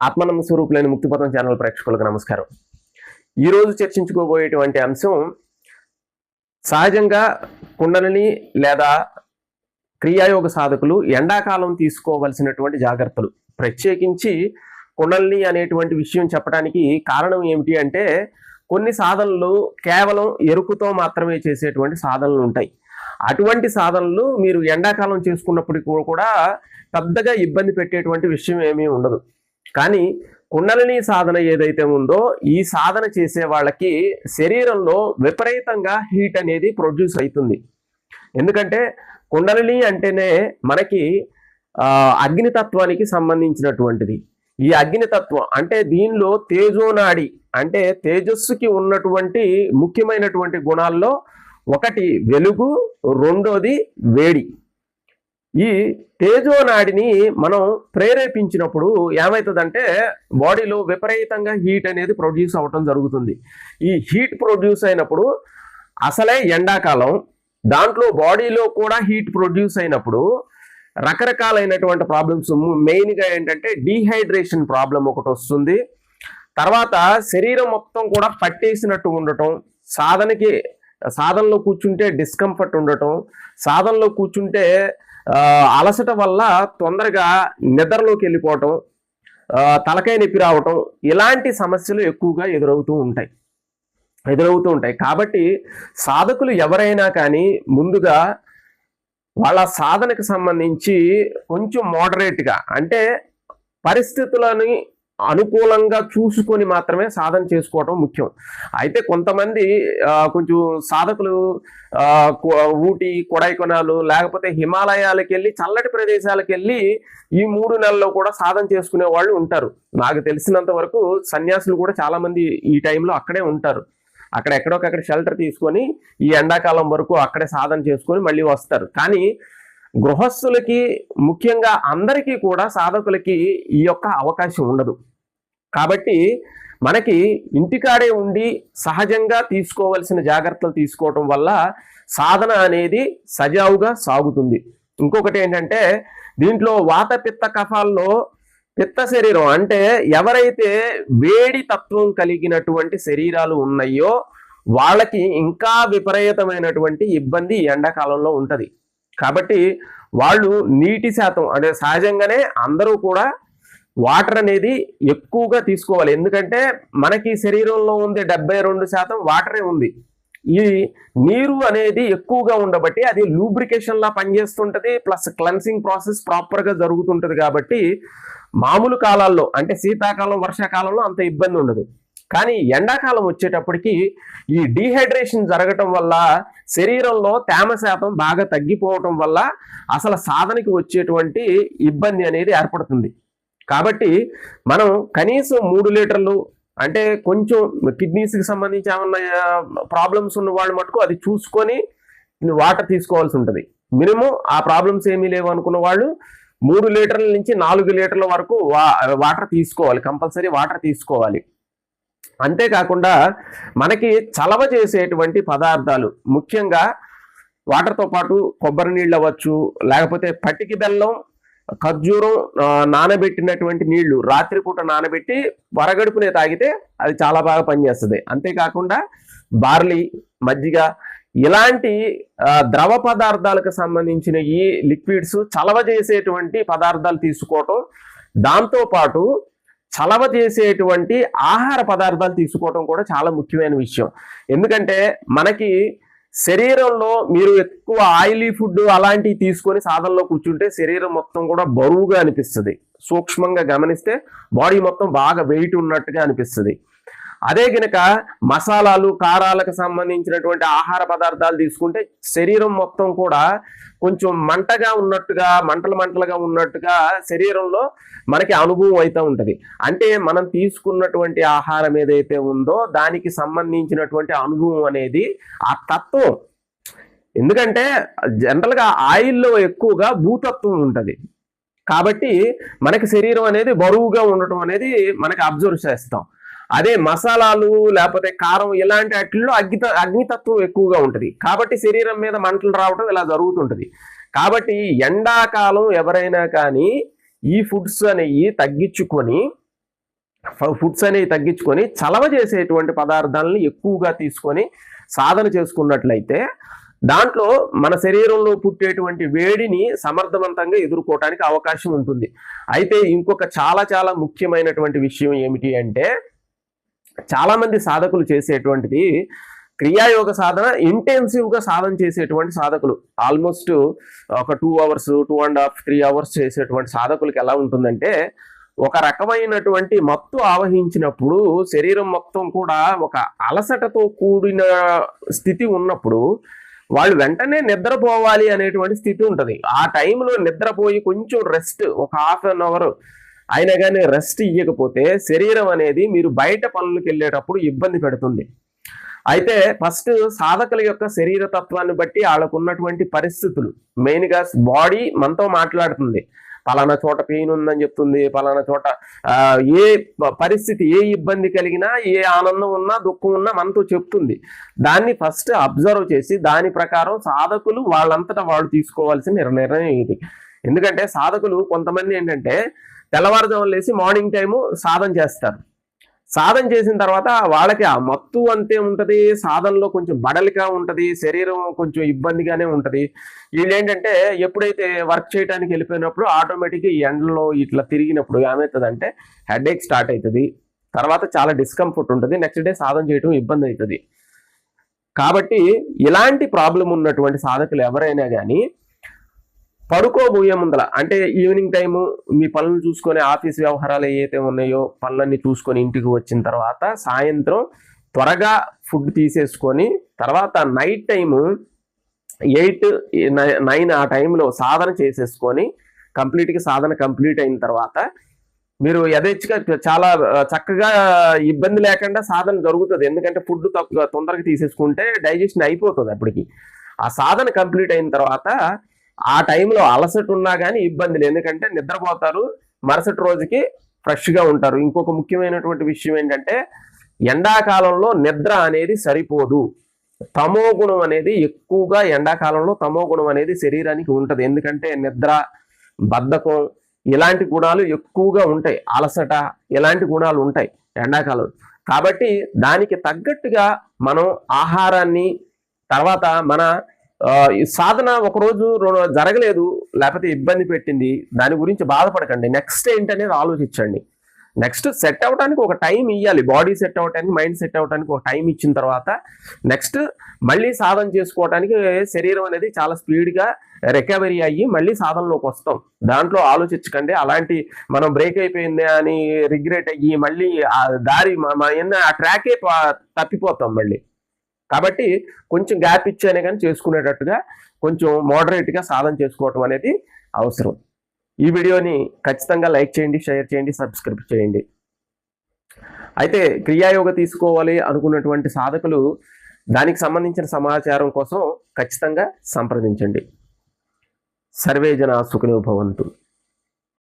ఆత్మానంద స్వరూపులైన ముక్తిపథం channel ప్రేక్షకులకు నమస్కారం. ఈరోజు చర్చించుకోబోయేటువంటి అంశం సహజంగా కుండలిని లేదా క్రియాయోగ సాధకులు ఎండాకాలం తీసుకోవలసినటువంటి జాగ్రత్తలు. ప్రత్యేకించి కుండలిని అనేటువంటి విషయం చెప్పడానికి కారణం ఏమిటి అంటే కొన్ని సాధనలు కేవలం ఎరుకుతో మాత్రమే చేసేటువంటి సాధనలు ఉంటాయి. అటువంటి సాధనలు మీరు ఎండాకాలం చేసుకున్నప్పటికీ కూడా పెద్దగా ఇబ్బంది పెట్టేటువంటి విషయం ఏమీ ఉండదు. కానీ కుండలిని సాధన ఏదైతే ఉందో ఈ సాధన చేసే వాళ్ళకి శరీరంలో విపరీతంగా హీట్ అనేది ప్రొడ్యూస్ అవుతుంది. ఎందుకంటే కుండలిని అంటేనే మనకి అగ్నితత్వానికి సంబంధించినటువంటిది. ఈ అగ్నితత్వం అంటే దీనిలో తేజోనాడి అంటే తేజస్సుకి ఉన్నటువంటి ముఖ్యమైనటువంటి గుణాల్లో ఒకటి వెలుగు రెండోది వేడి. ఈ తేజో నాడిని మనం ప్రేరేపించినప్పుడు ఏమవుతుందంటే బాడీలో విపరీతంగా హీట్ అనేది ప్రొడ్యూస్ అవ్వటం జరుగుతుంది. ఈ హీట్ ప్రొడ్యూస్ అయినప్పుడు అసలే ఎండాకాలం దాంట్లో బాడీలో కూడా హీట్ ప్రొడ్యూస్ అయినప్పుడు రకరకాలైనటువంటి ప్రాబ్లమ్స్ మెయిన్గా ఏంటంటే డీహైడ్రేషన్ ప్రాబ్లం ఒకటి వస్తుంది. తర్వాత శరీరం మొత్తం కూడా పట్టేసినట్టు ఉండటం సాధనకి సాధనలో కూర్చుంటే డిస్కంఫర్ట్ ఉండటం సాధనలో కూర్చుంటే అలసట వల్ల తొందరగా నిద్రలోకి వెళ్ళిపోవటం తలకాయ నొప్పి రావటం ఇలాంటి సమస్యలు ఎక్కువగా ఎదురవుతూ ఉంటాయి. ఎదురవుతూ ఉంటాయి. కాబట్టి సాధకులు ఎవరైనా కానీ ముందుగా వాళ్ళ సాధనకు సంబంధించి కొంచెం మోడరేట్గా అంటే పరిస్థితులని అనుకూలంగా చూసుకొని మాత్రమే సాధన చేసుకోవటం ముఖ్యం. అయితే కొంతమంది కొంచెం సాధకులు ఊటీ కొడైకొనాలు లేకపోతే హిమాలయాలకు వెళ్ళి చల్లటి ప్రదేశాలకు వెళ్ళి ఈ మూడు నెలల్లో కూడా సాధన చేసుకునే వాళ్ళు ఉంటారు. నాకు తెలిసినంత వరకు సన్యాసులు కూడా చాలామంది ఈ టైంలో అక్కడే ఉంటారు. అక్కడ ఎక్కడొకక్కడ షెల్టర్ తీసుకొని ఈ ఎండాకాలం వరకు అక్కడే సాధన చేసుకొని మళ్ళీ వస్తారు. కానీ గృహస్థులకి ముఖ్యంగా అందరికీ కూడా సాధకులకి ఈ యొక్క అవకాశం ఉండదు. కాబట్టి మనకి ఇంటికాడే ఉండి సహజంగా తీసుకోవలసిన జాగ్రత్తలు తీసుకోవటం వల్ల సాధన అనేది సజావుగా సాగుతుంది. ఇంకొకటి ఏంటంటే దీంట్లో వాత పిత్త కఫాల్లో పిత్త శరీరం అంటే ఎవరైతే వేడి తత్వం కలిగినటువంటి శరీరాలు ఉన్నాయో వాళ్ళకి ఇంకా విపరీతమైనటువంటి ఇబ్బంది ఎండాకాలంలో ఉంటుంది. కాబట్టి వాళ్ళు నీటి శాతం అంటే సహజంగానే అందరూ కూడా వాటర్ అనేది ఎక్కువగా తీసుకోవాలి. ఎందుకంటే మనకి శరీరంలో ఉంది డెబ్బై రెండు శాతం వాటరే ఉంది. ఈ నీరు అనేది ఎక్కువగా ఉండబట్టి అది లూబ్రికేషన్ లా పనిచేస్తుంటది ప్లస్ క్లెన్సింగ్ ప్రాసెస్ ప్రాపర్గా జరుగుతుంటుంది జరుగుతుంటది కాబట్టి మామూలు కాలాల్లో అంటే శీతాకాలం వర్షాకాలంలో అంత ఇబ్బంది ఉండదు. కానీ ఎండాకాలం వచ్చేటప్పటికి ఈ డీహైడ్రేషన్ జరగటం వల్ల శరీరంలో తేమ శాతం బాగా తగ్గిపోవటం వల్ల అసలు సాధనకి వచ్చేటువంటి ఇబ్బంది అనేది ఏర్పడుతుంది. కాబట్టి మనం కనీసం మూడు లీటర్లు అంటే కొంచెం కిడ్నీస్కి సంబంధించి ఏమన్నా ప్రాబ్లమ్స్ ఉన్న వాళ్ళు మటుకు అది చూసుకొని వాటర్ తీసుకోవాల్సి ఉంటుంది. మినిమం ఆ ప్రాబ్లమ్స్ ఏమీ లేవు అనుకున్న వాళ్ళు మూడు లీటర్ల నుంచి నాలుగు లీటర్ల వరకు వా వాటర్ తీసుకోవాలి. కంపల్సరీ వాటర్ తీసుకోవాలి. అంతేకాకుండా మనకి చలవ చేసేటువంటి పదార్థాలు ముఖ్యంగా వాటర్తో పాటు కొబ్బరి నీళ్ళు అవ్వచ్చు లేకపోతే పట్టికి బెల్లం ఖర్జూరం నానబెట్టినటువంటి నీళ్ళు రాత్రిపూట నానబెట్టి వరగడుపునే తాగితే అది చాలా బాగా పనిచేస్తుంది. అంతేకాకుండా బార్లీ మజ్జిగ ఇలాంటి ద్రవ పదార్థాలకు సంబంధించిన ఈ లిక్విడ్స్ చలవ చేసేటువంటి పదార్థాలు తీసుకోవటం దాంతోపాటు చలవ చేసేటువంటి ఆహార పదార్థాలు తీసుకోవటం కూడా చాలా ముఖ్యమైన విషయం. ఎందుకంటే మనకి శరీరంలో మీరు ఎక్కువ ఆయిలీ ఫుడ్ అలాంటివి తీసుకొని సాధనలో కూర్చుంటే శరీరం మొత్తం కూడా బరువుగా అనిపిస్తుంది. సూక్ష్మంగా గమనిస్తే బాడీ మొత్తం బాగా వెయిట్ ఉన్నట్టుగా అనిపిస్తుంది. అదే గనక మసాలాలు కారాలకు సంబంధించినటువంటి ఆహార పదార్థాలు తీసుకుంటే శరీరం మొత్తం కూడా కొంచెం మంటగా ఉన్నట్టుగా మంటలు మంటలుగా ఉన్నట్టుగా శరీరంలో మనకి అనుభవం అవుతూ ఉంటుంది. అంటే మనం తీసుకున్నటువంటి ఆహారం ఏదైతే ఉందో దానికి సంబంధించినటువంటి అనుభవం అనేది ఆ తత్వం. ఎందుకంటే జనరల్గా ఆయిల్లో ఎక్కువగా భూతత్వం ఉంటుంది. కాబట్టి మనకి శరీరం అనేది బరువుగా ఉండటం అనేది మనకి అబ్జర్వ్ చేస్తాం. అదే మసాలాలు లేకపోతే కారం ఇలాంటి వాటిల్లో అగ్ని అగ్నితత్వం ఎక్కువగా ఉంటుంది. కాబట్టి శరీరం మీద మంటలు రావడం ఇలా జరుగుతుంటుంది. కాబట్టి ఎండాకాలం ఎవరైనా కానీ ఈ ఫుడ్స్ అనేవి తగ్గించుకొని ఫుడ్స్ అనేవి తగ్గించుకొని చలవ చేసేటువంటి పదార్థాలను ఎక్కువగా తీసుకొని సాధన చేసుకున్నట్లయితే దాంట్లో మన శరీరంలో పుట్టేటువంటి వేడిని సమర్థవంతంగా ఎదుర్కోవటానికి అవకాశం ఉంటుంది. అయితే ఇంకొక చాలా చాలా ముఖ్యమైనటువంటి విషయం ఏమిటి అంటే చాలామంది సాధకులు చేసేటువంటిది క్రియాయోగ సాధన ఇంటెన్సివ్గా సాధన చేసేటువంటి సాధకులు. ఆల్మోస్ట్ ఒక two hours two and half three hours చేసేటువంటి సాధకులకి ఎలా ఉంటుందంటే ఒక రకమైనటువంటి మత్తు ఆవహించినప్పుడు శరీరం మొత్తం కూడా ఒక అలసటతో కూడిన స్థితి ఉన్నప్పుడు వాళ్ళు వెంటనే నిద్రపోవాలి అనేటువంటి స్థితి ఉంటుంది. ఆ టైంలో నిద్రపోయి కొంచెం రెస్ట్ ఒక హాఫ్ అన్ అవర్ అయినా కానీ రెస్ట్ ఇవ్వకపోతే శరీరం అనేది మీరు బయట పనులకు వెళ్ళేటప్పుడు ఇబ్బంది పెడుతుంది. అయితే ఫస్ట్ సాధకుల యొక్క శరీర తత్వాన్ని బట్టి వాళ్ళకు ఉన్నటువంటి పరిస్థితులు. మెయిన్గా బాడీ మనతో మాట్లాడుతుంది. పలానా చోట పెయిన్ ఉందని చెప్తుంది పలానా చోట ఏ పరిస్థితి ఏ ఇబ్బంది కలిగినా ఏ ఆనందం ఉన్నా దుఃఖం ఉన్నా మనతో చెప్తుంది. దాన్ని ఫస్ట్ అబ్జర్వ్ చేసి దాని ప్రకారం సాధకులు వాళ్ళంతటా వాళ్ళు తీసుకోవాల్సిన నిర్ణయం ఇది. ఎందుకంటే సాధకులు కొంతమంది ఏంటంటే తెల్లవారుజామున లేసి మార్నింగ్ టైము సాధన చేస్తారు. సాధన చేసిన తర్వాత వాళ్ళకి ఆ మత్తు అంతే ఉంటుంది సాధనలో కొంచెం బడలిగా ఉంటుంది శరీరం కొంచెం ఇబ్బందిగానే ఉంటుంది. వీళ్ళు ఏంటంటే ఎప్పుడైతే వర్క్ చేయడానికి వెళ్ళిపోయినప్పుడు ఆటోమేటిక్గా ఈ ఎండలో ఇట్లా తిరిగినప్పుడు ఏమవుతుందంటే హెడేక్ స్టార్ట్ అవుతుంది. తర్వాత చాలా డిస్కంఫర్ట్ ఉంటుంది నెక్స్ట్ డే సాధన చేయడం ఇబ్బంది అవుతుంది. కాబట్టి ఇలాంటి ప్రాబ్లం ఉన్నటువంటి సాధకులు ఎవరైనా కానీ పడుకోబోయే ముందల. అంటే ఈవినింగ్ టైము మీ పనులు చూసుకొని ఆఫీస్ వ్యవహారాలు ఏవైతే ఉన్నాయో పనులన్నీ చూసుకొని ఇంటికి వచ్చిన తర్వాత సాయంత్రం త్వరగా ఫుడ్ తీసేసుకొని తర్వాత నైట్ టైము ఎయిట్ నైన్ ఆ టైంలో సాధన చేసేసుకొని కంప్లీట్గా సాధన కంప్లీట్ అయిన తర్వాత మీరు యథేచ్ఛగా చాలా చక్కగా ఇబ్బంది లేకుండా సాధన జరుగుతుంది. ఎందుకంటే ఫుడ్ తక్కువ తొందరగా తీసేసుకుంటే డైజెషన్ అయిపోతుంది అప్పటికి. ఆ సాధన కంప్లీట్ అయిన తర్వాత ఆ టైంలో అలసట ఉన్నా కానీ ఇబ్బంది లేదు ఎందుకంటే నిద్రపోతారు మరుసటి రోజుకి ఫ్రెష్గా ఉంటారు. ఇంకొక ముఖ్యమైనటువంటి విషయం ఏంటంటే ఎండాకాలంలో నిద్ర అనేది సరిపోదు. తమో గుణం అనేది ఎక్కువగా ఎండాకాలంలో తమో గుణం అనేది శరీరానికి ఉంటుంది. ఎందుకంటే నిద్ర బద్ధకం ఇలాంటి గుణాలు ఎక్కువగా ఉంటాయి. అలసట ఇలాంటి గుణాలు ఉంటాయి ఎండాకాలం. కాబట్టి దానికి తగ్గట్టుగా మనం ఆహారాన్ని తర్వాత మన సాధన ఒకరోజు రెండు జరగలేదు లేకపోతే ఇబ్బంది పెట్టింది. దాని గురించి బాధపడకండి. నెక్స్ట్ ఏంటనేది ఆలోచించండి. నెక్స్ట్ సెట్ అవ్వడానికి ఒక టైం ఇవ్వాలి బాడీ సెట్ అవ్వడానికి మైండ్ సెట్ అవ్వడానికి ఒక టైం ఇచ్చిన తర్వాత నెక్స్ట్ మళ్ళీ సాధన చేసుకోవడానికి శరీరం అనేది చాలా స్పీడ్గా రికవరీ అయ్యి మళ్ళీ సాధనలోకి వస్తాం. దాంట్లో ఆలోచించకండి. అలాంటి మనం బ్రేక్ అయిపోయింది అని రిగ్రెట్ అయ్యి మళ్ళీ ఆ దారి మా ఆ ట్రాకే తప్పిపోతాం మళ్ళీ. కాబట్టి కొంచెం గ్యాప్ ఇచ్చానే కానీ చేసుకునేటట్టుగా కొంచెం మోడరేట్గా సాధన చేసుకోవటం అనేది అవసరం. ఈ వీడియోని ఖచ్చితంగా లైక్ చేయండి షేర్ చేయండి సబ్స్క్రైబ్ చేయండి. అయితే క్రియాయోగ తీసుకోవాలి అనుకున్నటువంటి సాధకులు దానికి సంబంధించిన సమాచారం కోసం ఖచ్చితంగా సంప్రదించండి. సర్వే జన సుఖినో